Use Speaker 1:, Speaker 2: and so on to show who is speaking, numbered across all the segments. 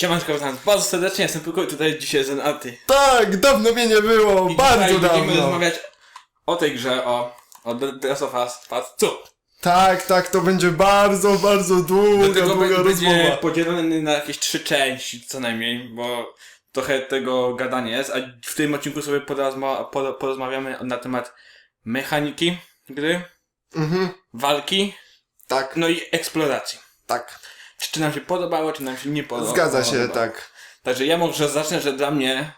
Speaker 1: Siemanko, witam bardzo serdecznie, jestem tylko tutaj dzisiaj z Anty.
Speaker 2: Tak, dawno mnie nie było, bardzo
Speaker 1: dzisiaj będziemy
Speaker 2: dawno.
Speaker 1: rozmawiać o tej grze, o, o The Last of Us Part 2.
Speaker 2: Tak, tak, to będzie bardzo, bardzo długa,
Speaker 1: Do tego
Speaker 2: długa
Speaker 1: będzie
Speaker 2: rozmowa.
Speaker 1: podzielony na jakieś trzy części co najmniej, bo trochę tego gadania jest, a w tym odcinku sobie porozma por- porozmawiamy na temat mechaniki gry,
Speaker 2: Mhm,
Speaker 1: walki,
Speaker 2: tak,
Speaker 1: no i eksploracji.
Speaker 2: tak.
Speaker 1: Czy, nam się podobało, czy nam się nie podobało.
Speaker 2: Zgadza się, tak.
Speaker 1: Także ja może zacznę, że dla mnie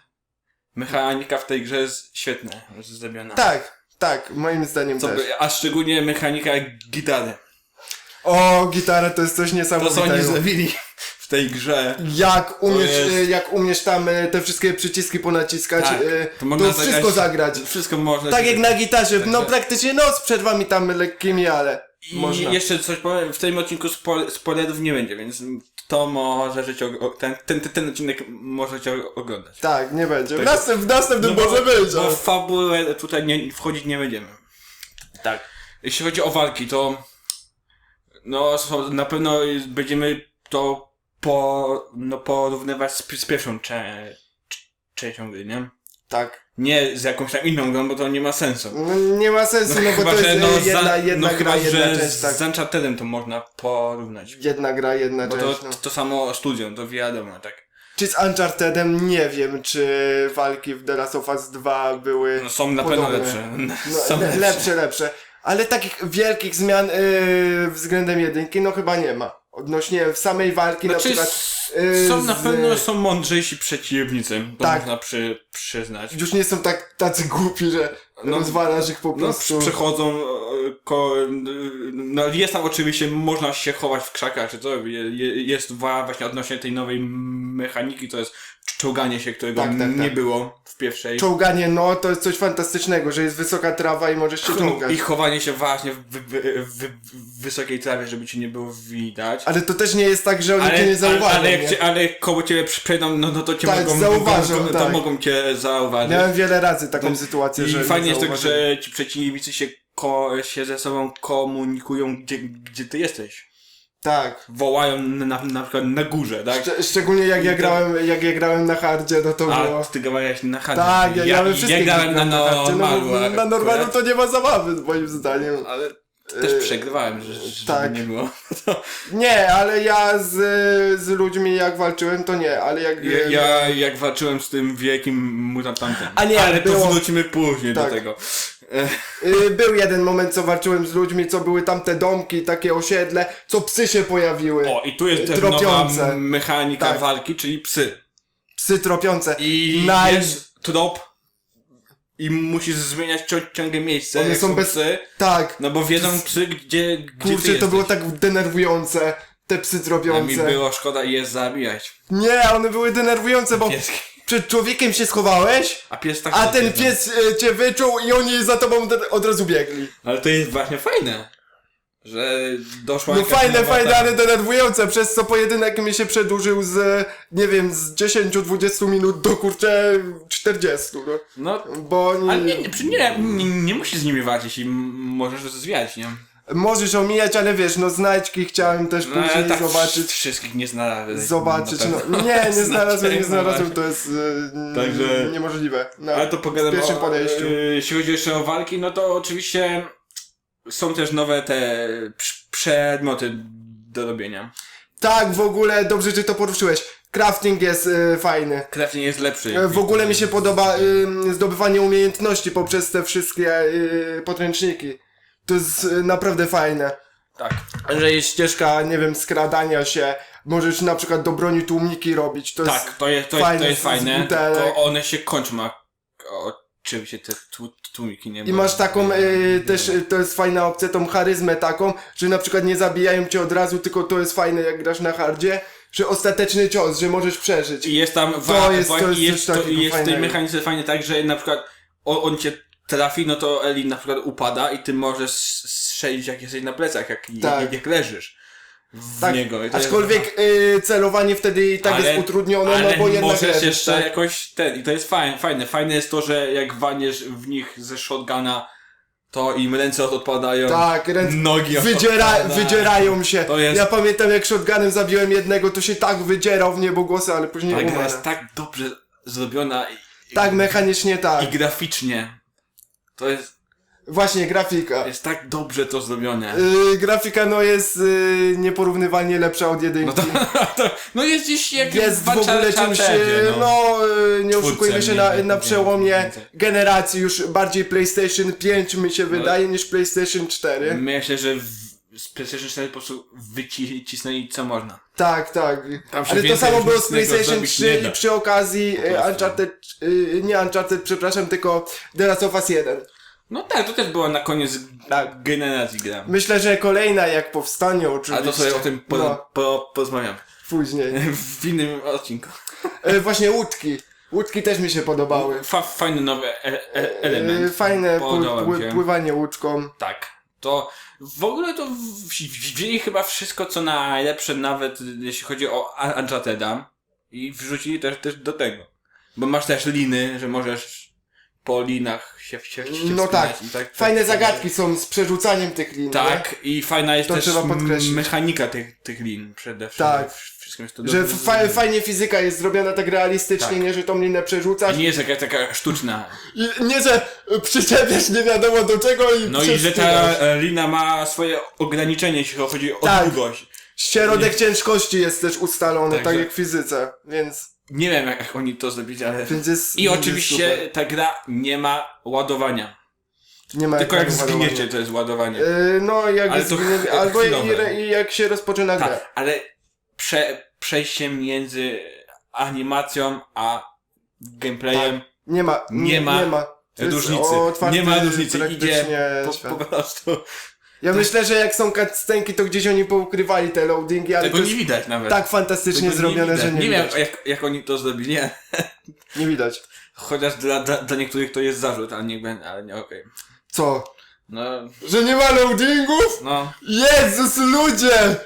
Speaker 1: mechanika w tej grze jest świetna, zrobiona.
Speaker 2: Tak, tak, moim zdaniem
Speaker 1: Co,
Speaker 2: też.
Speaker 1: a szczególnie mechanika gitary.
Speaker 2: O, gitara to jest coś
Speaker 1: To co oni
Speaker 2: niesamowitego.
Speaker 1: zrobili w tej grze.
Speaker 2: Jak umiesz,
Speaker 1: jest-
Speaker 2: y, jak umiesz tam y, te wszystkie przyciski ponaciskać,
Speaker 1: Tak,
Speaker 2: y,
Speaker 1: to
Speaker 2: to,
Speaker 1: można
Speaker 2: wszystko zagrać.
Speaker 1: Wszystko można.
Speaker 2: Tak jak na gitarze, no
Speaker 1: Także-
Speaker 2: praktycznie no z przerwami tam lekkimi, ale
Speaker 1: I
Speaker 2: można.
Speaker 1: jeszcze coś powiem, w tym odcinku spo, spoilerów nie będzie, więc to możecie, ten, ten, ten, odcinek możecie oglądać.
Speaker 2: Tak, nie będzie. W, następ, w następnym
Speaker 1: bo-
Speaker 2: może być,
Speaker 1: Bo w fabułę tutaj nie, wchodzić nie będziemy. Tak. Jeśli chodzi o walki, to no na pewno będziemy to po, no, porównywać z, z pierwszą cze, cze- częścią gry, nie?
Speaker 2: Tak.
Speaker 1: Nie z jakąś tam inną grą, bo to nie ma sensu.
Speaker 2: No, nie ma sensu, no, bo to jest y, jedna,
Speaker 1: za-
Speaker 2: jedna
Speaker 1: no
Speaker 2: gra,
Speaker 1: chyba,
Speaker 2: jedna
Speaker 1: że
Speaker 2: część, tak.
Speaker 1: z Unchartedem to można porównać.
Speaker 2: Jedna gra, jedna
Speaker 1: Bo to,
Speaker 2: część, no.
Speaker 1: to samo studium, to wiadomo, tak.
Speaker 2: Czy z Unchartedem nie wiem, czy walki w The Last of Us 2 były
Speaker 1: No, są na pewno lepsze.
Speaker 2: No,
Speaker 1: są
Speaker 2: le, lepsze, lepsze. Ale takich wielkich zmian yy, względem jedynki, no chyba nie ma. Odnośnie w samej walki na
Speaker 1: Znaczy,
Speaker 2: przykład...
Speaker 1: s-
Speaker 2: yy,
Speaker 1: są na
Speaker 2: z-
Speaker 1: pewno są mądrzejsi przeciwnicy, to
Speaker 2: Tak.
Speaker 1: można przy, przyznać.
Speaker 2: Już nie są tak tacy głupi, że
Speaker 1: No,
Speaker 2: rozwalasz ich po
Speaker 1: No,
Speaker 2: prostu.
Speaker 1: przechodzą, e, ko, no jest tam oczywiście, można się chować w krzakach, czy co, je, je- jest właśnie odnośnie tej nowej mechaniki, to jest czołganie się, którego
Speaker 2: Tak, tak,
Speaker 1: nie
Speaker 2: tak.
Speaker 1: było w pierwszej.
Speaker 2: Czołganie, no to jest coś fantastycznego, że jest wysoka trawa i możesz się czołgać.
Speaker 1: I chowanie się właśnie w, w, w, w wysokiej trawie, żeby cię nie było widać.
Speaker 2: Ale to też nie jest tak, że oni cię nie
Speaker 1: ale,
Speaker 2: zauważą,
Speaker 1: ale,
Speaker 2: nie?
Speaker 1: cię, ale koło ciebie przejdą, no, no to cię
Speaker 2: Tak,
Speaker 1: mogą,
Speaker 2: zauważą,
Speaker 1: mogą, to
Speaker 2: tak.
Speaker 1: mogą cię zauważyć.
Speaker 2: Miałem wiele razy taką sytuację, że
Speaker 1: I
Speaker 2: nie
Speaker 1: fajnie jest tak, że ci przeciwnicy się, ko, się ze sobą komunikują, gdzie, gdzie ty jesteś.
Speaker 2: Tak.
Speaker 1: Wołają na, na przykład na górze, tak?
Speaker 2: Szcz- szczególnie jak ja grałem, jak ja grałem na hardzie, no to
Speaker 1: A
Speaker 2: było...
Speaker 1: ty grałeś na hardzie.
Speaker 2: Tak, ja, ja, we
Speaker 1: ja grałem na
Speaker 2: grałem hardzie,
Speaker 1: normalu.
Speaker 2: No, na normalu to nie ma zabawy, moim zdaniem.
Speaker 1: Ale też
Speaker 2: Yy,
Speaker 1: przegrywałem, że, że
Speaker 2: tak.
Speaker 1: nie było.
Speaker 2: Nie, ale ja z, z ludźmi jak walczyłem, to nie, ale jak...
Speaker 1: Ja, ja jak walczyłem z tym wielkim mutantem.
Speaker 2: A nie,
Speaker 1: ale
Speaker 2: było-
Speaker 1: to wrócimy później
Speaker 2: Tak.
Speaker 1: do tego. E,
Speaker 2: Y, Był jeden moment, co walczyłem z ludźmi, co były tamte domki, takie osiedle, co psy się pojawiły.
Speaker 1: O, i tu jest też
Speaker 2: Tropiące.
Speaker 1: nowa mechanika
Speaker 2: Tak.
Speaker 1: walki, czyli psy.
Speaker 2: Psy tropiące.
Speaker 1: I
Speaker 2: Naj-
Speaker 1: jest trop i musisz zmieniać cią- ciągle miejsce,
Speaker 2: One
Speaker 1: jak
Speaker 2: są bez-
Speaker 1: psy,
Speaker 2: Tak,
Speaker 1: no bo wiedzą psy, gdzie, gdzie ty
Speaker 2: kurczę, to
Speaker 1: jesteś.
Speaker 2: było tak denerwujące, te psy
Speaker 1: A mi
Speaker 2: tropiące.
Speaker 1: było szkoda je zabijać.
Speaker 2: Nie, one były denerwujące, bo
Speaker 1: Pieski.
Speaker 2: Przed człowiekiem się schowałeś,
Speaker 1: A pies tak
Speaker 2: a
Speaker 1: nie
Speaker 2: ten pies y, cię wyczuł i oni za tobą od- od razu biegli.
Speaker 1: Ale to jest właśnie fajne, że doszła
Speaker 2: No
Speaker 1: jakaś
Speaker 2: fajne,
Speaker 1: nowa
Speaker 2: fajne,
Speaker 1: ta-
Speaker 2: ale denerwujące, przez co pojedynek mi się przedłużył z, nie wiem, z 10-20 minut do kurczę 40, no.
Speaker 1: No,
Speaker 2: Bo oni...
Speaker 1: ale nie, nie, przy- nie, nie, nie musisz z nimi walczyć i m- możesz zwiać, nie?
Speaker 2: Możesz omijać, ale wiesz, no znajdźki chciałem też
Speaker 1: No,
Speaker 2: później
Speaker 1: tak
Speaker 2: zobaczyć.
Speaker 1: wszystkich nie znalazłem.
Speaker 2: Zobaczyć,
Speaker 1: na
Speaker 2: no. Nie, nie znalazłem, nie znalazłem,
Speaker 1: no
Speaker 2: to jest y,
Speaker 1: Także-
Speaker 2: niemożliwe. No,
Speaker 1: Ale to pogadamy
Speaker 2: w pierwszym podejściu.
Speaker 1: e, Jeśli chodzi jeszcze o walki, no to oczywiście są też nowe te przedmioty do robienia.
Speaker 2: Tak, w ogóle dobrze, że to poruszyłeś. Crafting jest y, fajny.
Speaker 1: Crafting jest lepszy.
Speaker 2: E, W ogóle mi się podoba y, zdobywanie umiejętności poprzez te wszystkie y, podręczniki. To jest y, naprawdę fajne.
Speaker 1: Tak.
Speaker 2: Że jest ścieżka, nie wiem, skradania się. Możesz na przykład do broni tłumiki robić. To jest
Speaker 1: Tak, to jest, to jest,
Speaker 2: fajne
Speaker 1: to jest
Speaker 2: z- z
Speaker 1: fajne,
Speaker 2: butelek.
Speaker 1: tylko one się kończą, a oczywiście te tłu- tłumiki nie
Speaker 2: I masz taką y, też, y, to jest fajna opcja, tą charyzmę taką, że na przykład nie zabijają cię od razu, tylko to jest fajne jak grasz na hardzie, że ostateczny cios, że możesz przeżyć.
Speaker 1: I jest tam,
Speaker 2: To
Speaker 1: wa-
Speaker 2: jest-
Speaker 1: wa-
Speaker 2: to jest
Speaker 1: jest,
Speaker 2: coś
Speaker 1: to,
Speaker 2: takiego
Speaker 1: jest w tej
Speaker 2: fajnego.
Speaker 1: mechanice fajnie tak, że na przykład on, on cię trafi, no to Eli na przykład upada i ty możesz strzelić jak jesteś na plecach, jak,
Speaker 2: Tak.
Speaker 1: jak, jak leżysz w
Speaker 2: Tak,
Speaker 1: niego. To jest-
Speaker 2: Aczkolwiek y, celowanie wtedy i tak
Speaker 1: Ale-
Speaker 2: jest utrudnione,
Speaker 1: ale
Speaker 2: no bo jednak
Speaker 1: możesz
Speaker 2: leżysz,
Speaker 1: jeszcze
Speaker 2: tak?
Speaker 1: jakoś ten, i to jest fajne, fajne. Fajne jest to, że jak waniesz w nich ze shotguna, to im ręce odpadają.
Speaker 2: Tak, ręce
Speaker 1: Nogi
Speaker 2: wydziera,
Speaker 1: odpadają.
Speaker 2: wydzierają się.
Speaker 1: Jest-
Speaker 2: Ja pamiętam jak shotgunem zabiłem jednego, to się tak wydzierał w niebogłosy, ale później
Speaker 1: Ta gra
Speaker 2: umarł.
Speaker 1: jest tak dobrze zrobiona i,
Speaker 2: Tak, mechanicznie tak.
Speaker 1: i graficznie. To jest,
Speaker 2: Właśnie, grafika.
Speaker 1: jest tak dobrze to zrobione.
Speaker 2: Yy, grafika no jest yy, nieporównywalnie lepsza od jedynki.
Speaker 1: No to, to no jest gdzieś jak
Speaker 2: jest w ogóle czymś, yy, no, yy, nie oszukujmy się, na, na przełomie generacji już bardziej PlayStation 5 mi
Speaker 1: No.
Speaker 2: się wydaje niż PlayStation 4.
Speaker 1: Myślę, że w, z PlayStation 4 po prostu wycisnęli co można.
Speaker 2: Tak, tak.
Speaker 1: Tam się
Speaker 2: Ale to samo było z PlayStation
Speaker 1: zrobić
Speaker 2: 3
Speaker 1: nie
Speaker 2: i przy okazji
Speaker 1: prostu.
Speaker 2: Uncharted, yy, nie Uncharted, przepraszam, tylko The Last of Us 1.
Speaker 1: No tak, to też była na koniec
Speaker 2: Tak.
Speaker 1: generacji gra.
Speaker 2: Myślę, że kolejna jak powstanie oczywiście.
Speaker 1: Ale to sobie o tym po,
Speaker 2: No,
Speaker 1: po, porozmawiam.
Speaker 2: później.
Speaker 1: W innym odcinku.
Speaker 2: E, właśnie łódki. Łódki też mi się podobały.
Speaker 1: Fa, fajny nowy e, e,
Speaker 2: E,
Speaker 1: element.
Speaker 2: Fajne pły,
Speaker 1: się.
Speaker 2: pływanie łódką.
Speaker 1: Tak. To w ogóle to wzięli chyba wszystko co najlepsze, nawet jeśli chodzi o Uncharted'a i wrzucili też, też do tego. Bo masz też liny, że możesz po linach się, się, się
Speaker 2: No
Speaker 1: wspinać
Speaker 2: tak.
Speaker 1: i tak.
Speaker 2: Fajne
Speaker 1: tak,
Speaker 2: zagadki są z przerzucaniem tych lin.
Speaker 1: Tak, i fajna jest
Speaker 2: To
Speaker 1: też
Speaker 2: trzeba podkreślić.
Speaker 1: m- mechanika tych, tych lin przede wszystkim.
Speaker 2: Tak.
Speaker 1: Wszystkim jest to
Speaker 2: Nie? Że
Speaker 1: dobrze
Speaker 2: fa
Speaker 1: zrobione.
Speaker 2: fajnie fizyka jest zrobiona tak realistycznie,
Speaker 1: Tak.
Speaker 2: nie, że tą linę przerzucasz.
Speaker 1: nie jest jakaś taka sztuczna.
Speaker 2: I nie, że przyczepiasz nie wiadomo do czego i
Speaker 1: No i że ta
Speaker 2: przespinasz.
Speaker 1: e, lina ma swoje ograniczenie, jeśli chodzi o
Speaker 2: Tak.
Speaker 1: długość.
Speaker 2: Środek ciężkości jest też ustalony,
Speaker 1: Także-
Speaker 2: tak jak w fizyce, więc,
Speaker 1: Nie wiem jak oni to zrobili, ale...
Speaker 2: więc jest
Speaker 1: I oczywiście
Speaker 2: super.
Speaker 1: ta gra nie ma ładowania.
Speaker 2: nie ma
Speaker 1: Tylko jak
Speaker 2: ekranu
Speaker 1: zginiecie to jest ładowanie.
Speaker 2: Yy, no jak
Speaker 1: Ale to
Speaker 2: albo i, i jak się rozpoczyna grę.
Speaker 1: Tak, ale prze, przejście między animacją a gameplayem
Speaker 2: Nie ma,
Speaker 1: Nie ma
Speaker 2: nie ma. To jest
Speaker 1: różnicy. Nie ma różnicy. Idzie po, po prostu.
Speaker 2: Ja myślę, że jak są cutscenki, to gdzieś oni poukrywali te loadingi, ale
Speaker 1: Tego
Speaker 2: to
Speaker 1: nie
Speaker 2: jest
Speaker 1: widać nawet.
Speaker 2: tak fantastycznie
Speaker 1: Tego
Speaker 2: zrobione, że nie,
Speaker 1: Nie wiem
Speaker 2: widać.
Speaker 1: jak, jak oni to zrobili. Nie.
Speaker 2: Nie widać.
Speaker 1: Chociaż dla, dla, dla niektórych to jest zarzut, ale nie będę, ale nie okej.
Speaker 2: Co?
Speaker 1: No,
Speaker 2: Że nie ma loadingów?
Speaker 1: no.
Speaker 2: Jezus, ludzie!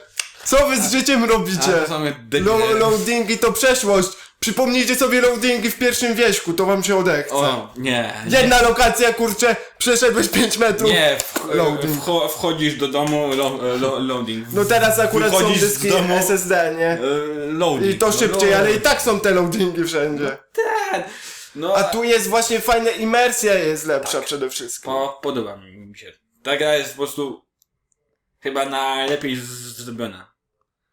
Speaker 2: Co wy z życiem
Speaker 1: A
Speaker 2: robicie?
Speaker 1: to debile.
Speaker 2: Lo loadingi to przeszłość. Przypomnijcie sobie loadingi w pierwszym wieśku, to wam się odechce.
Speaker 1: O, nie. nie.
Speaker 2: Jedna lokacja, kurczę, przeszedłeś 5 metrów.
Speaker 1: Nie, w,
Speaker 2: Loading.
Speaker 1: wcho, wchodzisz do domu, lo, lo, loading.
Speaker 2: No teraz akurat są
Speaker 1: Wychodzisz z
Speaker 2: dyski
Speaker 1: domu,
Speaker 2: SSD, nie?
Speaker 1: e, Loading.
Speaker 2: I to
Speaker 1: no,
Speaker 2: szybciej,
Speaker 1: no.
Speaker 2: ale i tak są te loadingi wszędzie.
Speaker 1: Tak. No,
Speaker 2: A tu jest właśnie fajna imersja jest lepsza
Speaker 1: Tak.
Speaker 2: przede wszystkim.
Speaker 1: po, podoba mi się. Ta gra jest po prostu chyba najlepiej z- zrobiona.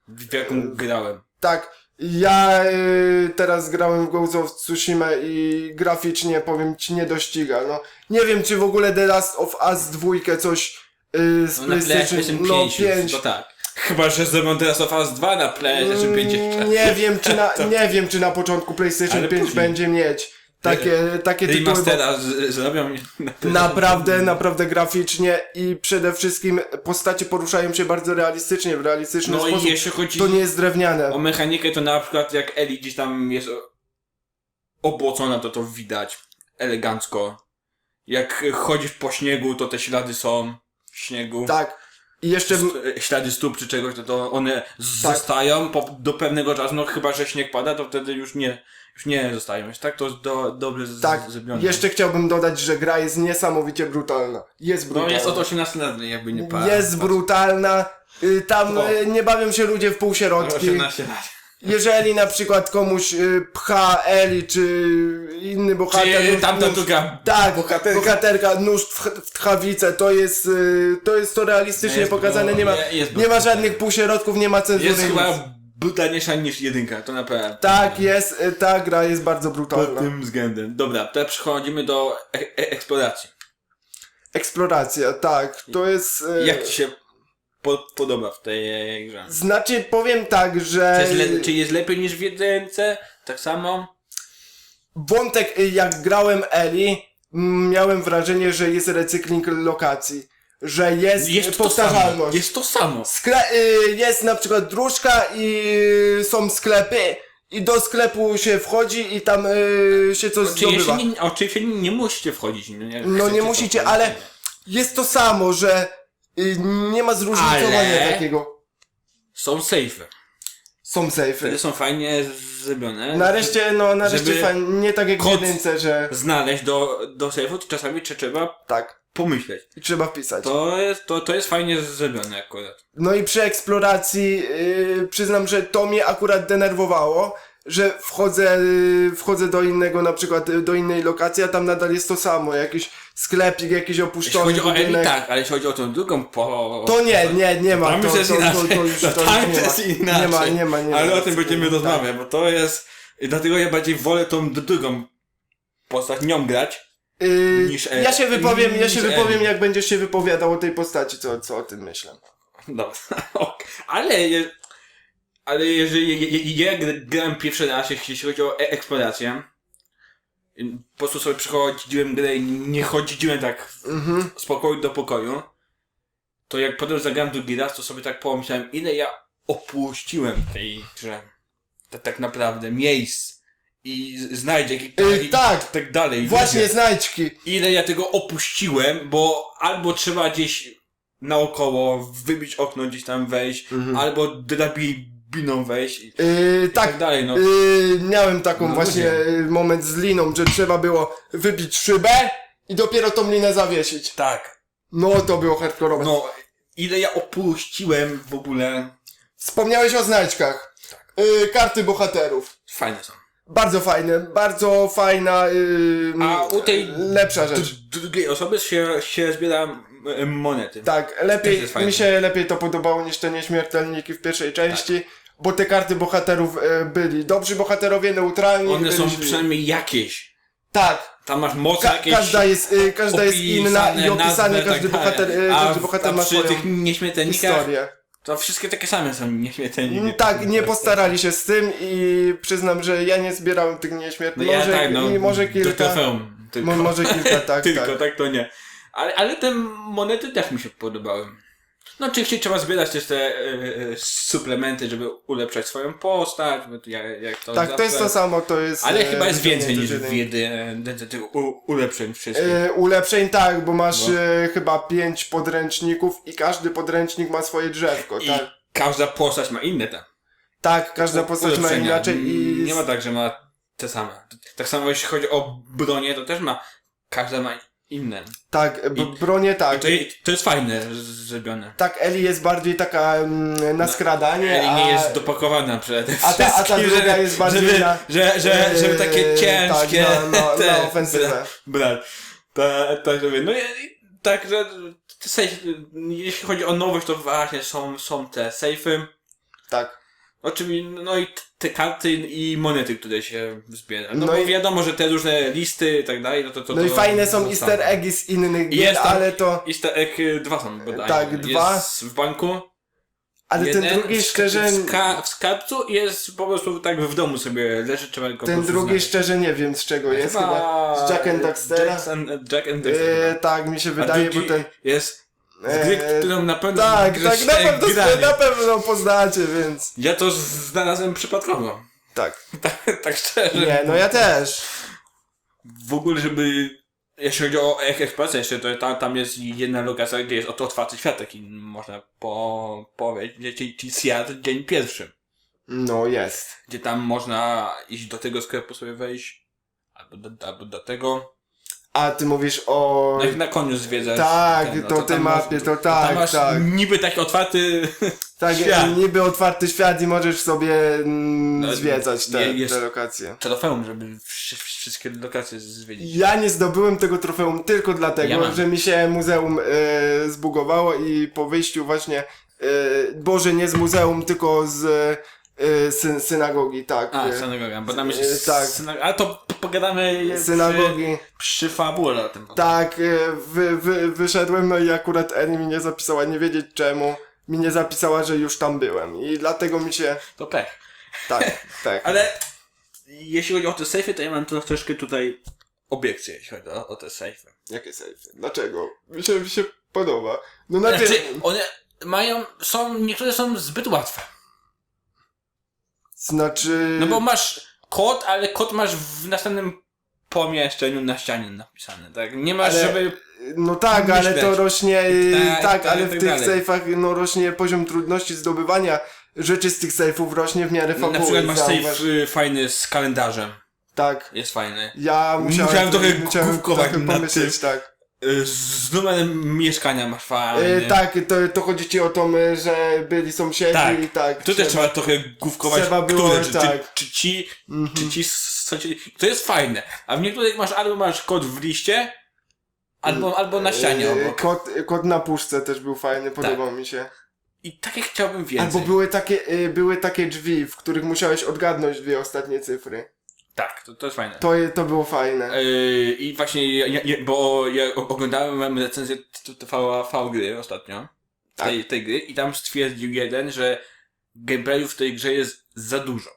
Speaker 1: W jaką grałem.
Speaker 2: Tak, ja y, teraz grałem w Ghost of Tsushima i graficznie powiem ci nie dościga, no. Nie wiem czy w ogóle The Last of Us 2 coś y, z
Speaker 1: No, na
Speaker 2: PlayStation
Speaker 1: PlayStation
Speaker 2: no,
Speaker 1: 5,
Speaker 2: 5.
Speaker 1: to tak. Chyba, że zrobią teraz of Us 2 na PlayStation 5 jeszcze.
Speaker 2: Mm, Nie wiem czy na, nie wiem czy na początku PlayStation
Speaker 1: Ale
Speaker 2: 5
Speaker 1: później.
Speaker 2: będzie mieć takie, takie tytuły,
Speaker 1: Remastera zrobią na
Speaker 2: naprawdę, naprawdę graficznie i przede wszystkim postacie poruszają się bardzo realistycznie, w realistyczny
Speaker 1: No i
Speaker 2: sposób.
Speaker 1: jeśli chodzi
Speaker 2: To nie jest drewniane.
Speaker 1: o mechanikę, to na przykład jak Eli gdzieś tam jest obłocona, to to widać elegancko. Jak chodzisz po śniegu, to te ślady są w śniegu.
Speaker 2: Tak. I jeszcze
Speaker 1: ślady stóp czy czegoś, to, to one zostają po, do pewnego czasu, no chyba, że śnieg pada, to wtedy już nie, już nie zostają. Jest tak to do, dobrze
Speaker 2: Tak,
Speaker 1: zrobione.
Speaker 2: jeszcze chciałbym dodać, że gra jest niesamowicie brutalna. Jest
Speaker 1: No
Speaker 2: brutalna.
Speaker 1: jest od 18 lat, jakby nie pada.
Speaker 2: Jest brutalna. Y, Tam
Speaker 1: O.
Speaker 2: y, nie bawią się ludzie w półśrodki.
Speaker 1: 18 lat.
Speaker 2: Jeżeli na przykład komuś y, pcha Eli czy inny bohater.
Speaker 1: Czy tamta
Speaker 2: nóż-
Speaker 1: druga
Speaker 2: Tak,
Speaker 1: bohaterka.
Speaker 2: bohaterka, nóż w, w tchawicę, to jest, to jest to realistycznie
Speaker 1: Jest,
Speaker 2: pokazane,
Speaker 1: no,
Speaker 2: nie ma,
Speaker 1: je- jest
Speaker 2: nie ma żadnych półśrodków, nie ma cenzury.
Speaker 1: Jest chyba brutalniejsza niż jedynka, to na pewno.
Speaker 2: Tak jest, y, ta gra jest bardzo
Speaker 1: Pod
Speaker 2: brutalna.
Speaker 1: tym względem. Dobra, teraz przechodzimy do e e eksploracji.
Speaker 2: Eksploracja, tak, to jest... y,
Speaker 1: Jak ci się po podoba w tej grze?
Speaker 2: Znaczy, powiem tak, że...
Speaker 1: Czy jest, czy jest lepiej niż w jedynce? Tak samo?
Speaker 2: Wątek, y, jak grałem Eli, miałem wrażenie, że jest recykling lokacji. Że jest,
Speaker 1: Jest to samo.
Speaker 2: powtarzalność.
Speaker 1: Jest to samo.
Speaker 2: Skle y, jest na przykład dróżka i są sklepy i do sklepu się wchodzi i tam y, się coś
Speaker 1: Oczywiście
Speaker 2: zdobywa.
Speaker 1: nie, oczywiście nie, musicie wchodzić. No nie,
Speaker 2: No
Speaker 1: chcecie
Speaker 2: nie
Speaker 1: to
Speaker 2: musicie,
Speaker 1: wchodzić.
Speaker 2: ale jest to samo, że y, nie ma zróżnicowania
Speaker 1: Ale-
Speaker 2: takiego.
Speaker 1: Są safe.
Speaker 2: Są
Speaker 1: Wtedy
Speaker 2: safe'y.
Speaker 1: są fajnie zrobione.
Speaker 2: Nareszcie, no nareszcie
Speaker 1: żeby
Speaker 2: fajnie, nie tak jak w
Speaker 1: kod-
Speaker 2: jedynce, że
Speaker 1: Znaleźć do, do safe'u, to czasami trze- trzeba
Speaker 2: tak.
Speaker 1: Pomyśleć.
Speaker 2: I trzeba wpisać.
Speaker 1: To jest, to, to jest fajnie zrobione akurat.
Speaker 2: No i przy eksploracji yy, przyznam, że to mnie akurat denerwowało, że wchodzę, yy, wchodzę do innego, na przykład yy, do innej lokacji, a tam nadal jest to samo, jakiś sklepik, jakiś
Speaker 1: Jeśli
Speaker 2: opuszczony
Speaker 1: chodzi o Eli,
Speaker 2: budynek.
Speaker 1: tak, ale jeśli chodzi o tą drugą po...
Speaker 2: To nie, nie, nie ma.
Speaker 1: Tam
Speaker 2: to,
Speaker 1: już jest
Speaker 2: to, to,
Speaker 1: inaczej.
Speaker 2: to, już, to już
Speaker 1: tam
Speaker 2: nie
Speaker 1: jest
Speaker 2: ma.
Speaker 1: inaczej.
Speaker 2: Nie ma, nie ma, nie ma.
Speaker 1: Ale o tym będziemy
Speaker 2: Tak.
Speaker 1: rozmawiać, bo to jest... i Dlatego ja bardziej wolę tą drugą postać, nią grać.
Speaker 2: Yy,
Speaker 1: Niż
Speaker 2: ja się wypowiem, ja się wypowiem, jak będziesz się wypowiadał o tej postaci, co, co o tym myślę.
Speaker 1: Dobra, ok. Ale, je, ale jeżeli je- je- ja gr- grałem pierwszy raz, jeśli chodzi o e- eksplorację, po prostu sobie przychodziłem grę i nie chodziłem tak
Speaker 2: Mhm.
Speaker 1: z pokoju do pokoju, to jak potem zagrałem drugi raz, to sobie tak pomyślałem, ile ja opuściłem tej grze. Tak, tak naprawdę, miejsc i z- znajdziek i,
Speaker 2: Yy, tak.
Speaker 1: tak dalej.
Speaker 2: Właśnie, znajdźki.
Speaker 1: ile ja tego opuściłem, bo albo trzeba gdzieś naokoło wybić okno, gdzieś tam wejść,
Speaker 2: Mhm.
Speaker 1: albo drabiną wejść i,
Speaker 2: Yy,
Speaker 1: i tak,
Speaker 2: tak,
Speaker 1: dalej, no.
Speaker 2: Yy, miałem taką
Speaker 1: No
Speaker 2: właśnie
Speaker 1: ludzie.
Speaker 2: yy, moment z liną, że trzeba było wybić szybę i dopiero tą linę zawiesić.
Speaker 1: Tak.
Speaker 2: No to było hardkorowe.
Speaker 1: No, ile ja opuściłem w ogóle.
Speaker 2: Wspomniałeś o znajdźkach.
Speaker 1: Tak.
Speaker 2: Yy, karty bohaterów.
Speaker 1: Fajne są.
Speaker 2: Bardzo fajne, bardzo fajna, yy,
Speaker 1: A u tej
Speaker 2: lepsza rzecz.
Speaker 1: d- drugiej osoby się, się zbiera m- monety.
Speaker 2: Tak,
Speaker 1: Też
Speaker 2: lepiej,
Speaker 1: jest fajne.
Speaker 2: mi się lepiej to podobało niż te nieśmiertelniki w pierwszej części, bo te karty bohaterów yy, byli dobrzy bohaterowie, neutralni.
Speaker 1: One
Speaker 2: byli
Speaker 1: są
Speaker 2: źli.
Speaker 1: przynajmniej jakieś.
Speaker 2: Tak,
Speaker 1: Tam masz moce
Speaker 2: Ka-
Speaker 1: jakieś.
Speaker 2: każda jest, yy, każda jest inna i
Speaker 1: opisane, nazwy,
Speaker 2: każdy
Speaker 1: tak
Speaker 2: bohater,
Speaker 1: dalej.
Speaker 2: yy,
Speaker 1: A
Speaker 2: każdy
Speaker 1: w-
Speaker 2: bohater
Speaker 1: a
Speaker 2: ma
Speaker 1: przy
Speaker 2: swoją
Speaker 1: tych nieśmiertelnikach
Speaker 2: historię.
Speaker 1: To wszystkie takie same są nieśmiertelniki.
Speaker 2: Mm, Tak, nie postarali się z tym i przyznam, że ja nie zbierałem tych
Speaker 1: No ja
Speaker 2: może,
Speaker 1: tak, no,
Speaker 2: i może
Speaker 1: do
Speaker 2: kilka.
Speaker 1: trofeum. Tylko.
Speaker 2: Mo- może kilka, tak,
Speaker 1: tylko,
Speaker 2: tak.
Speaker 1: tak. to nie. Ale, ale te monety też mi się podobały. No oczywiście trzeba zbierać też te e, suplementy, żeby ulepszać swoją postać, bo to jak, jak to
Speaker 2: Tak, to jest to
Speaker 1: zawsze.
Speaker 2: samo, to jest...
Speaker 1: Ale
Speaker 2: e,
Speaker 1: chyba jest więcej niż w u- ulepszeń wszystkich.
Speaker 2: E, ulepszeń tak, bo masz
Speaker 1: No.
Speaker 2: e, chyba pięć podręczników i każdy podręcznik ma swoje drzewko,
Speaker 1: I
Speaker 2: tak?
Speaker 1: każda postać ma inne tam.
Speaker 2: Tak, każda postać ma
Speaker 1: ulepszenia.
Speaker 2: inaczej i...
Speaker 1: Nie ma tak, że ma te same. Tak samo jeśli chodzi o bronię, to też ma. Każda ma inne.
Speaker 2: Tak, b-
Speaker 1: I-
Speaker 2: bronie
Speaker 1: I
Speaker 2: tak.
Speaker 1: to, je- to jest fajne zrobione.
Speaker 2: Tak, Eli jest bardziej taka mm, na skradanie,
Speaker 1: Eli
Speaker 2: a...
Speaker 1: nie jest dopakowana przede
Speaker 2: A ta- a ta
Speaker 1: wszystkim,
Speaker 2: druga
Speaker 1: żeby-
Speaker 2: jest bardziej
Speaker 1: żeby,
Speaker 2: na-
Speaker 1: że, że, żeby takie
Speaker 2: Eee,
Speaker 1: ciężkie...
Speaker 2: Tak, na, na,
Speaker 1: te-
Speaker 2: na ofensywę.
Speaker 1: Brat. Ta, tak, żeby, no i, i tak, że te safe, jeśli chodzi o nowość, to właśnie są, są te safe'y.
Speaker 2: Tak.
Speaker 1: Oczywiście, no i t- te karty i monety, które się zbiera. No,
Speaker 2: No
Speaker 1: bo
Speaker 2: i-
Speaker 1: wiadomo, że te różne listy i tak dalej, no to to
Speaker 2: No i
Speaker 1: to
Speaker 2: fajne są easter eggi z innych gier,
Speaker 1: tam-
Speaker 2: ale to...
Speaker 1: Easter egg y, dwa są bodajże.
Speaker 2: Tak, dwa.
Speaker 1: Jest w banku.
Speaker 2: Ale ten
Speaker 1: jeden
Speaker 2: drugi
Speaker 1: w-
Speaker 2: szczerze...
Speaker 1: W, ska- w skarbcu i jest po prostu tak w domu sobie leży, trzeba go
Speaker 2: Ten drugi
Speaker 1: znaleźć.
Speaker 2: szczerze nie wiem z czego jest, chyba z Jack and Daxtera.
Speaker 1: Jack and, Jack and Daxter.
Speaker 2: E, tak, mi się wydaje, bo
Speaker 1: drugi
Speaker 2: ten...
Speaker 1: Jest z gry,
Speaker 2: E,
Speaker 1: którą na pewno
Speaker 2: Tak, tak, na pewno,
Speaker 1: grali.
Speaker 2: na pewno poznacie, więc...
Speaker 1: Ja to znalazłem przypadkowo.
Speaker 2: Tak.
Speaker 1: tak, tak szczerze.
Speaker 2: Nie, no ja też.
Speaker 1: W ogóle, żeby... Jeśli chodzi o ek- eksplorację jeszcze, to tam, tam jest jedna lokacja, gdzie jest oto otwarty świat, taki można po, powiedzieć, ci świat dzień pierwszy.
Speaker 2: No jest.
Speaker 1: Gdzie tam można iść do tego sklepu sobie wejść, albo do, albo do tego.
Speaker 2: A ty mówisz o...
Speaker 1: No i na koniu zwiedzać.
Speaker 2: Tak,
Speaker 1: ten, no,
Speaker 2: to tej
Speaker 1: tam
Speaker 2: mapie, to tak,
Speaker 1: tam masz
Speaker 2: tak.
Speaker 1: niby taki otwarty...
Speaker 2: Tak,
Speaker 1: świat.
Speaker 2: niby otwarty świat i możesz sobie mm,
Speaker 1: No,
Speaker 2: zwiedzać te, te lokacje.
Speaker 1: trofeum, żeby wszy- wszystkie lokacje zwiedzić.
Speaker 2: Ja nie zdobyłem tego trofeum tylko dlatego,
Speaker 1: Ja
Speaker 2: że mi się muzeum e, zbugowało i po wyjściu właśnie, e, Boże, nie z muzeum, tylko z syn, synagogi, tak.
Speaker 1: A,
Speaker 2: e,
Speaker 1: synagoga, bo tam
Speaker 2: e,
Speaker 1: jest...
Speaker 2: tak.
Speaker 1: Synag- ale to pogadamy przy,
Speaker 2: synagogi.
Speaker 1: przy fabule o tym.
Speaker 2: Tak, e, wy, wy, wyszedłem, no i akurat Eni mi nie zapisała, nie wiedzieć czemu. Mi nie zapisała, że już tam byłem i dlatego mi się...
Speaker 1: To pech.
Speaker 2: Tak, tak.
Speaker 1: Ale jeśli chodzi o te sejfy, to ja mam to troszkę tutaj obiekcje, jeśli chodzi o, o te sejfy.
Speaker 2: Jakie sejfy? Dlaczego? Mi się, mi się podoba. No najpierw...
Speaker 1: Znaczy, one mają, są, niektóre są zbyt łatwe.
Speaker 2: Znaczy...
Speaker 1: No bo masz kod, ale kod masz w następnym pomieszczeniu na ścianie napisany, tak? Nie masz,
Speaker 2: Ale-
Speaker 1: żeby...
Speaker 2: No tak, ale to rośnie,
Speaker 1: Tak,
Speaker 2: tak,
Speaker 1: tak,
Speaker 2: ale
Speaker 1: tak
Speaker 2: w tych
Speaker 1: dalej.
Speaker 2: sejfach no rośnie poziom trudności zdobywania rzeczy z tych sejfów rośnie w miarę fabuły.
Speaker 1: Na przykład masz sejf y, fajny z kalendarzem.
Speaker 2: Tak.
Speaker 1: Jest fajny.
Speaker 2: Ja musiałem,
Speaker 1: Musiałem trochę
Speaker 2: musiałem trochę pomyśleć, tak.
Speaker 1: Y, z numerem mieszkania masz fajnie.
Speaker 2: E, tak, to, to chodzi ci o to, że byli sąsiedzi
Speaker 1: Tak.
Speaker 2: i tak.
Speaker 1: Tu też trzeba trochę główkować,
Speaker 2: trzeba było,
Speaker 1: które, czy,
Speaker 2: tak.
Speaker 1: czy, czy ci,
Speaker 2: Mhm.
Speaker 1: czy ci sąsiedzi, to jest fajne, a w niektórych masz albo masz kod w liście, albo, albo na ścianie
Speaker 2: E,
Speaker 1: obok.
Speaker 2: Kot, kot na puszce też był fajny, podobał mi się.
Speaker 1: I takie chciałbym więcej.
Speaker 2: Albo były takie, e, były takie drzwi, w których musiałeś odgadnąć dwie ostatnie cyfry.
Speaker 1: Tak, to, to jest fajne.
Speaker 2: To, to było fajne.
Speaker 1: Yy, I właśnie, ja, ja, bo ja oglądałem recenzję t- t- TV, V gry ostatnio,
Speaker 2: Tak.
Speaker 1: tej, tej gry, i tam stwierdził jeden, że gameplayu w tej grze jest za dużo.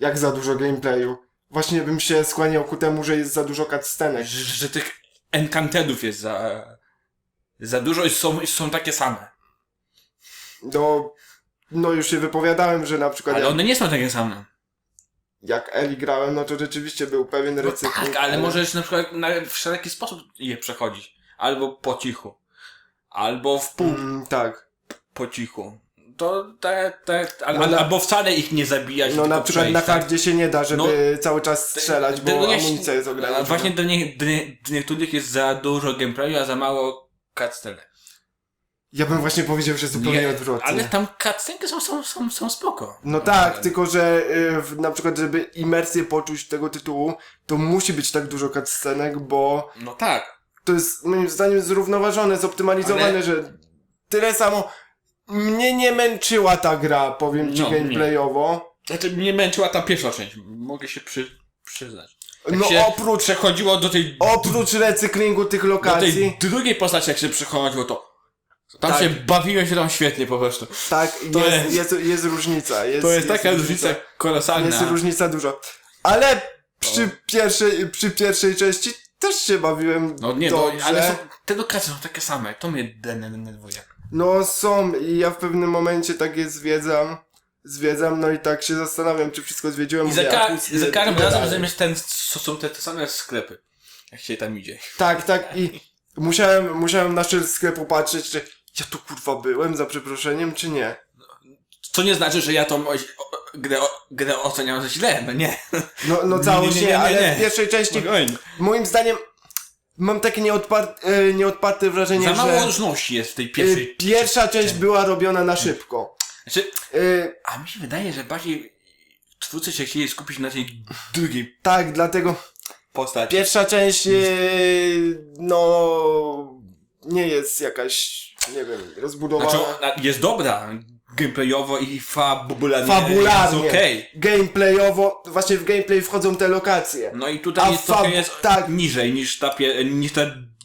Speaker 2: Jak za dużo gameplayu. Właśnie bym się skłaniał ku temu, że jest za dużo cutscenek.
Speaker 1: Że, że tych encantedów jest za, za dużo i są, są takie same.
Speaker 2: No, no już się wypowiadałem, że na przykład
Speaker 1: Ale
Speaker 2: jak,
Speaker 1: one nie są takie same.
Speaker 2: Jak Eli grałem, no to rzeczywiście był pewien
Speaker 1: No
Speaker 2: recykling.
Speaker 1: tak, ale możesz na przykład na wszelaki sposób je przechodzić. Albo po cichu. Albo w pół
Speaker 2: Mm, tak.
Speaker 1: po cichu. To tak, tak, al,
Speaker 2: No na-
Speaker 1: albo wcale ich nie zabijać.
Speaker 2: No na przykład
Speaker 1: przejść,
Speaker 2: na
Speaker 1: tak?
Speaker 2: kardzie się nie da, żeby cały czas strzelać, bo amunicja jest ograniczona.
Speaker 1: Właśnie do, nie, do, nie, do niektórych jest za dużo gameplayu, a za mało cutscenek.
Speaker 2: Ja bym właśnie powiedział, że zupełnie
Speaker 1: Nie,
Speaker 2: odwrotnie.
Speaker 1: Ale tam cutscenki są, są, są, są spoko.
Speaker 2: No tak, tylko że y, na przykład, żeby imersję poczuć tego tytułu, to musi być tak dużo cutscenek, bo
Speaker 1: No tak.
Speaker 2: to jest moim zdaniem zrównoważone, zoptymalizowane,
Speaker 1: Ale-
Speaker 2: że tyle samo mnie nie męczyła ta gra, powiem ci
Speaker 1: No, nie.
Speaker 2: gameplayowo.
Speaker 1: Znaczy mnie męczyła ta pierwsza część, mogę się przy, przyznać. Jak
Speaker 2: No oprócz,
Speaker 1: przechodziło do tej,
Speaker 2: oprócz recyklingu tych
Speaker 1: do
Speaker 2: lokacji,
Speaker 1: tej drugiej postaci, jak się przechodziło, to tam
Speaker 2: Tak.
Speaker 1: się bawiłem się tam świetnie po prostu.
Speaker 2: tak,
Speaker 1: to
Speaker 2: jest,
Speaker 1: jest-
Speaker 2: jest, jest, różnica. Jest,
Speaker 1: To jest taka różnica kolosalna.
Speaker 2: Jest różnica dużo. Ale przy pierwszej, przy pierwszej części też się bawiłem
Speaker 1: No nie, no, ale są, te lokacje są takie same, to mnie denerwuje.
Speaker 2: No są i ja w pewnym momencie tak je zwiedzam, zwiedzam, no i tak się zastanawiam, czy wszystko zwiedziłem.
Speaker 1: I za, ka- każdym razem zamiast ten, co są te, te same sklepy, jak się tam idzie.
Speaker 2: Tak, tak i musiałem, musiałem na szyld sklepu patrzeć, czy ja tu kurwa byłem, za przeproszeniem, czy nie.
Speaker 1: Co nie znaczy, że ja tą o, o, grę, o, grę oceniam źle, no nie.
Speaker 2: No, no całość
Speaker 1: nie,
Speaker 2: nie,
Speaker 1: nie,
Speaker 2: ale
Speaker 1: nie.
Speaker 2: w pierwszej części,
Speaker 1: Spokojnie.
Speaker 2: moim zdaniem, mam takie nieodparte, e, nieodparte wrażenie,
Speaker 1: Za mało
Speaker 2: że
Speaker 1: różności jest w tej
Speaker 2: e,
Speaker 1: pierwszej.
Speaker 2: pierwsza część była robiona na szybko.
Speaker 1: Znaczy,
Speaker 2: E,
Speaker 1: a mi się wydaje, że bardziej twórcy się chcieli skupić na tej drugiej
Speaker 2: tak, dlatego
Speaker 1: postaci.
Speaker 2: Pierwsza część, e, no, nie jest jakaś, nie wiem, rozbudowana.
Speaker 1: Znaczy, ona jest dobra, gameplayowo i fabularnie,
Speaker 2: Fabularnie.
Speaker 1: jest okej.
Speaker 2: Gameplayowo, właśnie w gameplay wchodzą te lokacje.
Speaker 1: No i tutaj
Speaker 2: A
Speaker 1: jest
Speaker 2: fab-
Speaker 1: jest
Speaker 2: tak.
Speaker 1: niżej niż ta, pie, niż ta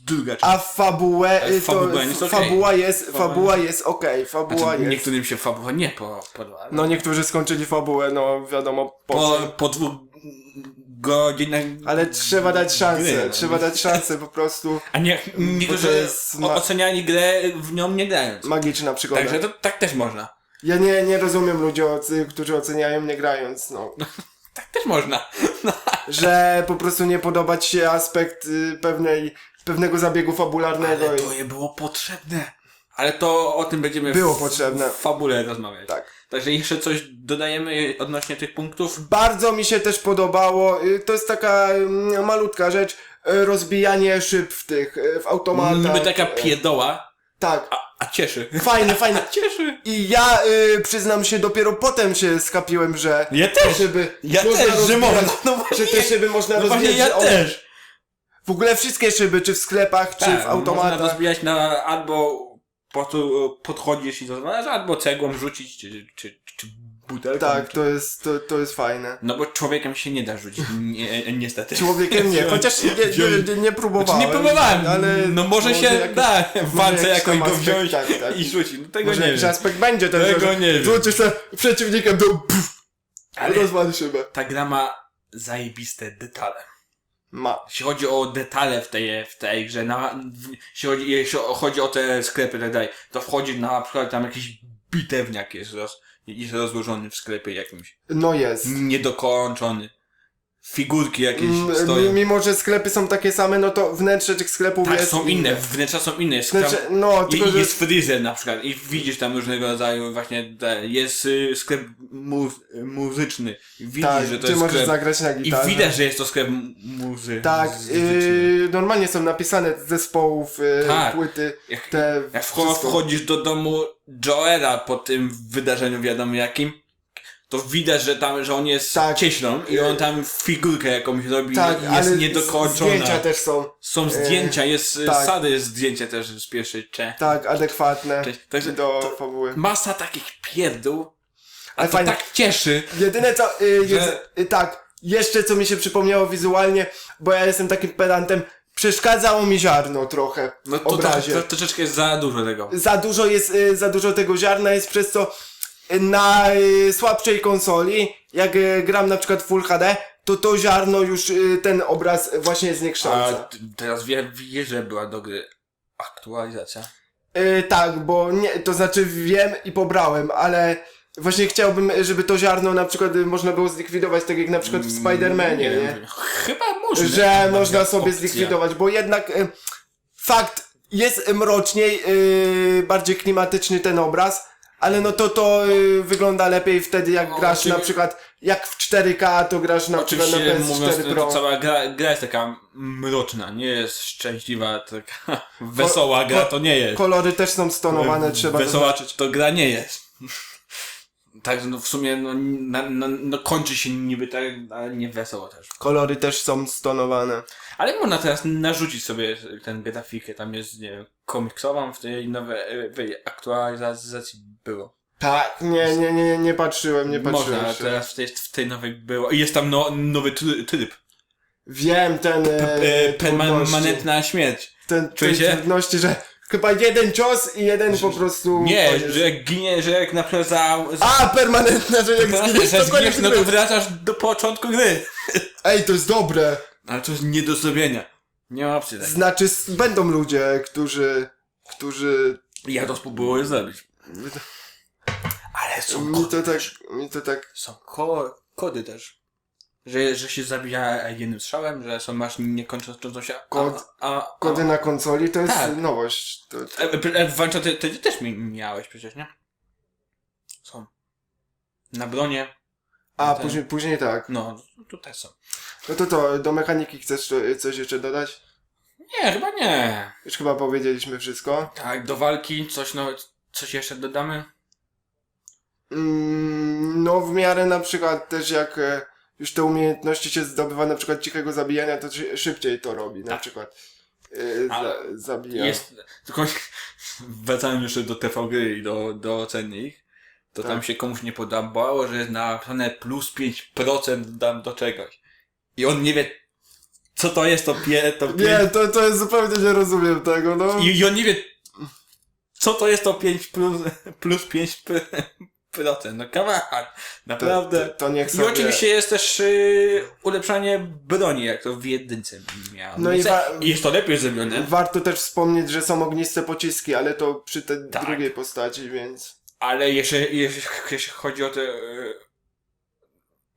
Speaker 1: druga część.
Speaker 2: A fabułę,
Speaker 1: Ale
Speaker 2: to,
Speaker 1: fabuła jest okej.
Speaker 2: fabuła jest,
Speaker 1: Fabuła
Speaker 2: fabuła jest okej, fabuła
Speaker 1: Znaczy,
Speaker 2: jest.
Speaker 1: niektórym się fabuła nie po, podoba.
Speaker 2: No niektórzy skończyli fabułę, no wiadomo po,
Speaker 1: po, po dwóch godzinach.
Speaker 2: Ale trzeba dać szansę,
Speaker 1: Gry, no.
Speaker 2: trzeba dać szansę po prostu.
Speaker 1: A nie, niektórzy
Speaker 2: jest ma-
Speaker 1: oceniali grę w nią nie grając.
Speaker 2: Magiczna przygoda.
Speaker 1: Także to tak też można.
Speaker 2: Ja nie, nie rozumiem ludzi, którzy oceniają nie grając, no.
Speaker 1: Tak też można.
Speaker 2: że po prostu nie podoba ci się aspekt y, pewnej, pewnego zabiegu fabularnego.
Speaker 1: Ale to je było potrzebne. Ale to o tym będziemy
Speaker 2: Było
Speaker 1: w,
Speaker 2: potrzebne.
Speaker 1: w fabule rozmawiać.
Speaker 2: Tak.
Speaker 1: Także jeszcze coś dodajemy odnośnie tych punktów.
Speaker 2: Bardzo mi się też podobało, y, to jest taka mm, malutka rzecz, y, rozbijanie szyb w tych, y, w automatach.
Speaker 1: Niby taka pierdoła,
Speaker 2: Tak.
Speaker 1: a, a cieszy.
Speaker 2: Fajne, fajne.
Speaker 1: Cieszy.
Speaker 2: I ja y, przyznam się, dopiero potem się skapiłem, że
Speaker 1: Ja
Speaker 2: te
Speaker 1: też.
Speaker 2: szyby
Speaker 1: Ja
Speaker 2: można
Speaker 1: też, że
Speaker 2: rozbijać,
Speaker 1: można. No
Speaker 2: że
Speaker 1: właśnie,
Speaker 2: te szyby można
Speaker 1: no właśnie
Speaker 2: rozbijać.
Speaker 1: ja
Speaker 2: że one-
Speaker 1: też.
Speaker 2: W ogóle wszystkie szyby, czy w sklepach, czy
Speaker 1: Tak,
Speaker 2: w
Speaker 1: Można
Speaker 2: automatach.
Speaker 1: rozbijać na albo po prostu podchodzisz i rozwalasz, albo cegłą rzucić, czy, czy, czy butelką.
Speaker 2: Tak,
Speaker 1: czy...
Speaker 2: to jest, to, to jest fajne.
Speaker 1: No bo człowiekiem się nie da rzucić, nie, niestety.
Speaker 2: Człowiekiem nie, chociaż nie, nie, nie, nie próbowałem.
Speaker 1: Znaczy, nie próbowałem,
Speaker 2: ale
Speaker 1: no może, się
Speaker 2: jakiś-
Speaker 1: da w walce jakoś go wziąć
Speaker 2: tak, tak.
Speaker 1: i rzucić. No tego
Speaker 2: Może
Speaker 1: nie wiem.
Speaker 2: aspekt będzie też,
Speaker 1: Tego
Speaker 2: że
Speaker 1: nie wiem.
Speaker 2: rzucisz się przeciwnikiem, to pff,
Speaker 1: Ale ta gra ma zajebiste detale.
Speaker 2: Ma.
Speaker 1: Jeśli chodzi o detale w tej, w tej grze, na, w, jeśli, chodzi, jeśli chodzi o te sklepy i tak dalej, to wchodzi na przykład tam jakiś bitewniak jest, roz, jest rozłożony w sklepie jakimś.
Speaker 2: No jest.
Speaker 1: Niedokończony. Figurki jakieś
Speaker 2: Mm,
Speaker 1: stoją.
Speaker 2: Mimo, że sklepy są takie same, no to wnętrze tych sklepów
Speaker 1: Tak,
Speaker 2: jest
Speaker 1: są inne, wnętrza są inne. Jest
Speaker 2: Wnętrze,
Speaker 1: tam,
Speaker 2: no,
Speaker 1: i,
Speaker 2: tylko
Speaker 1: i
Speaker 2: że...
Speaker 1: jest freezer na przykład i widzisz tam różnego rodzaju właśnie, te, jest y, sklep mu, muzyczny. Widzisz,
Speaker 2: Tak,
Speaker 1: że to
Speaker 2: ty
Speaker 1: jest
Speaker 2: możesz
Speaker 1: sklep.
Speaker 2: zagrać na
Speaker 1: I
Speaker 2: gitarze.
Speaker 1: widać, że jest to sklep muzy
Speaker 2: Tak,
Speaker 1: muzyczny.
Speaker 2: yy, normalnie są napisane zespołów, yy,
Speaker 1: Tak.
Speaker 2: płyty,
Speaker 1: Jak-
Speaker 2: te
Speaker 1: Jak wchodzisz do domu Joela po tym wydarzeniu wiadomo jakim, to widać, że tam, że on jest
Speaker 2: Tak.
Speaker 1: cieślą i on tam figurkę jakąś robi
Speaker 2: Tak,
Speaker 1: jest niedokończona.
Speaker 2: zdjęcia też są,
Speaker 1: Są zdjęcia, jest
Speaker 2: tak.
Speaker 1: tak. sady jest zdjęcie też z pierwszej cze.
Speaker 2: tak, adekwatne
Speaker 1: Cześć. Także
Speaker 2: do fabuły.
Speaker 1: Masa takich pierdół, a
Speaker 2: Ale
Speaker 1: to
Speaker 2: fajnie.
Speaker 1: tak cieszy.
Speaker 2: Jedyne co, yy,
Speaker 1: Że-
Speaker 2: jest, yy, tak, jeszcze co mi się przypomniało wizualnie, bo ja jestem takim pedantem, przeszkadzało mi ziarno trochę
Speaker 1: No to, to,
Speaker 2: obrazie.
Speaker 1: to, troszeczkę jest za dużo tego.
Speaker 2: za dużo jest, y, za dużo tego ziarna jest przez co y, na y, słabszej konsoli, jak y, gram na przykład Full HD, to to ziarno już y, ten obraz właśnie
Speaker 1: A
Speaker 2: zniekształca.
Speaker 1: t- teraz wie, wiesz, że była do gry aktualizacja.
Speaker 2: Y, tak, bo nie, to znaczy wiem i pobrałem, ale właśnie chciałbym, żeby to ziarno na przykład y, można było zlikwidować, tak jak na przykład w Spider-Manie, nie?
Speaker 1: wiem, Chyba można.
Speaker 2: Że można sobie
Speaker 1: opcja.
Speaker 2: zlikwidować, bo jednak y, fakt jest mroczniej, y, bardziej klimatyczny ten obraz, ale no to to y, wygląda lepiej wtedy jak
Speaker 1: No,
Speaker 2: grasz
Speaker 1: oczywiście-
Speaker 2: na przykład jak w 4K to grasz na przykład na
Speaker 1: Oczywiście mówiąc,
Speaker 2: PS4
Speaker 1: to,
Speaker 2: Pro.
Speaker 1: to cała gra, gra jest taka mroczna, nie jest szczęśliwa, taka wesoła gra to nie jest.
Speaker 2: Kolory też są stonowane, trzeba
Speaker 1: Wesoła
Speaker 2: zaznaczyć.
Speaker 1: to gra nie jest. Także no w sumie no, na, no, no kończy się niby tak, ale nie wesoło też.
Speaker 2: Kolory też są stonowane.
Speaker 1: Ale można teraz narzucić sobie tę grafikę, tam jest, nie wiem, komiksową w tej nowej w aktualizacji było.
Speaker 2: Tak, nie, nie, nie, nie patrzyłem, nie patrzyłem
Speaker 1: Można, teraz w tej, w tej nowej było. I jest tam no, nowy try- tryb.
Speaker 2: Wiem, ten
Speaker 1: E,
Speaker 2: e,
Speaker 1: permanentna śmierć.
Speaker 2: ten, ten trudności, że chyba jeden cios i jeden po prostu...
Speaker 1: Nie,
Speaker 2: koniec.
Speaker 1: że jak ginie, że jak na przykład za...
Speaker 2: A, permanentna, że jak zginiesz, to koniec
Speaker 1: no to wracasz do początku gry.
Speaker 2: Ej, to jest dobre.
Speaker 1: Ale to jest nie do zrobienia. Nie ma opcji takiej.
Speaker 2: Znaczy, s- będą ludzie, którzy, którzy,
Speaker 1: Ja to spróbuję zrobić. Ale są
Speaker 2: mi to tak, mi to tak,
Speaker 1: są ko kody też. Że, że się zabija jednym strzałem, że są masz niekończącą się... A,
Speaker 2: Kod-
Speaker 1: a, a,
Speaker 2: kody na konsoli to jest
Speaker 1: Tak.
Speaker 2: nowość. To,
Speaker 1: E, e, e, Włącza, ty, ty też mi miałeś przecież, nie? Są. Na bronie.
Speaker 2: a,
Speaker 1: Ten-
Speaker 2: później, później tak.
Speaker 1: No, tutaj są.
Speaker 2: No to to, do mechaniki chcesz co- coś jeszcze dodać?
Speaker 1: Nie, chyba nie.
Speaker 2: Już chyba powiedzieliśmy wszystko.
Speaker 1: Tak, do walki coś, no, coś jeszcze dodamy?
Speaker 2: Mm, no w miarę na przykład też jak e, już te umiejętności się zdobywa na przykład cichego zabijania, to szy- szybciej to robi, na
Speaker 1: Tak.
Speaker 2: przykład. e, za, zabija.
Speaker 1: Jest, tylko wracając jeszcze do TV gry i do, do oceny ich, to
Speaker 2: Tak.
Speaker 1: tam się komuś nie podobało, że jest napisane plus 5% dam do czegoś. I on nie wie, co to jest to pie, to pięć,
Speaker 2: Nie, to, to jest zupełnie nie rozumiem tego, no.
Speaker 1: i, i on nie wie, co to jest to 5 plus, plus 5%. No come on,
Speaker 2: to,
Speaker 1: naprawdę.
Speaker 2: to, to niech
Speaker 1: I
Speaker 2: sobie...
Speaker 1: oczywiście jest też y, ulepszanie broni, jak to w jedynce miałem.
Speaker 2: No i wa-
Speaker 1: I jest to lepiej zrobione,
Speaker 2: Warto też wspomnieć, że są ogniste pociski, ale to przy tej
Speaker 1: Tak.
Speaker 2: drugiej postaci, więc...
Speaker 1: ale jeśli, jeśli, jeśli chodzi o te y,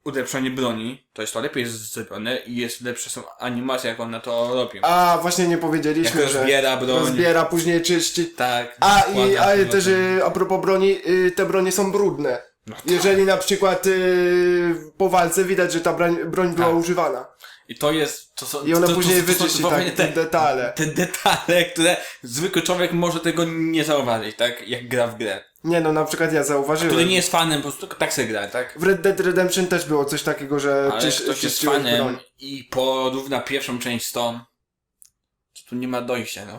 Speaker 1: ulepszanie broni, to jest to lepiej zrobione i jest lepsze są animacje, jak on na to robią.
Speaker 2: A, właśnie nie
Speaker 1: Jak
Speaker 2: powiedzieliśmy, że
Speaker 1: rozbiera broń.
Speaker 2: rozbiera, później czyści.
Speaker 1: Tak.
Speaker 2: A, i a
Speaker 1: no
Speaker 2: też y, a propos broni, y, te bronie są brudne.
Speaker 1: No.
Speaker 2: Jeżeli na przykład y, po walce widać, że ta broń, broń była
Speaker 1: Tak.
Speaker 2: używana.
Speaker 1: I to jest, to są,
Speaker 2: I ona
Speaker 1: to, to,
Speaker 2: później
Speaker 1: to, to, to,
Speaker 2: wyczyści
Speaker 1: to,
Speaker 2: tak,
Speaker 1: te,
Speaker 2: te detale.
Speaker 1: te detale, które zwykły człowiek może tego nie zauważyć, tak? Jak gra w grę.
Speaker 2: Nie no, na przykład ja zauważyłem.
Speaker 1: Który nie jest fanem, po prostu tak se gra, tak?
Speaker 2: W Red Dead Redemption też było coś takiego, że
Speaker 1: Ale
Speaker 2: czyś,
Speaker 1: ktoś jest
Speaker 2: czyściłeś
Speaker 1: fanem
Speaker 2: broń.
Speaker 1: i porówna pierwszą część z tą, to tu nie ma dojścia, no.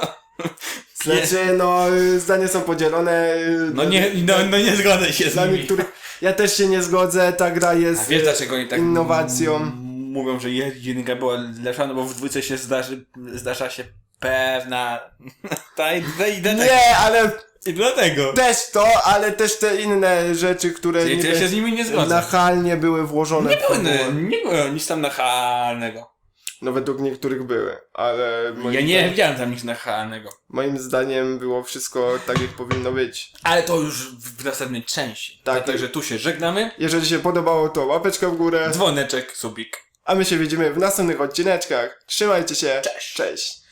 Speaker 2: Znaczy, no, y, zdania są podzielone. y,
Speaker 1: No nie, no, no nie zgodzę się z nimi.
Speaker 2: niektórych. Ja też się nie zgodzę, ta gra
Speaker 1: A
Speaker 2: jest.
Speaker 1: wiesz dlaczego oni tak
Speaker 2: innowacją.
Speaker 1: m- mówią, że jedynka była lepsza, no bo w dwójce się zdarzy, zdarza się pewna... Ta, i,
Speaker 2: Nie, ale
Speaker 1: I dlatego.
Speaker 2: też to, ale też te inne rzeczy, które
Speaker 1: Czyli
Speaker 2: niby
Speaker 1: ja się z nimi nie zgodzę.
Speaker 2: nachalnie były włożone
Speaker 1: Nie
Speaker 2: w
Speaker 1: było,
Speaker 2: fabułę.
Speaker 1: nie było nic tam nachalnego.
Speaker 2: No według niektórych były, ale
Speaker 1: Ja nie
Speaker 2: zdaniem,
Speaker 1: widziałem tam nic nachalnego.
Speaker 2: moim zdaniem było wszystko tak, jak powinno być.
Speaker 1: Ale to już w, w następnej części.
Speaker 2: Tak.
Speaker 1: Także tu się żegnamy.
Speaker 2: Jeżeli się podobało, to łapeczka w górę.
Speaker 1: Dzwoneczek, subik.
Speaker 2: A my się widzimy w następnych odcineczkach. Trzymajcie się. Cześć. Cześć.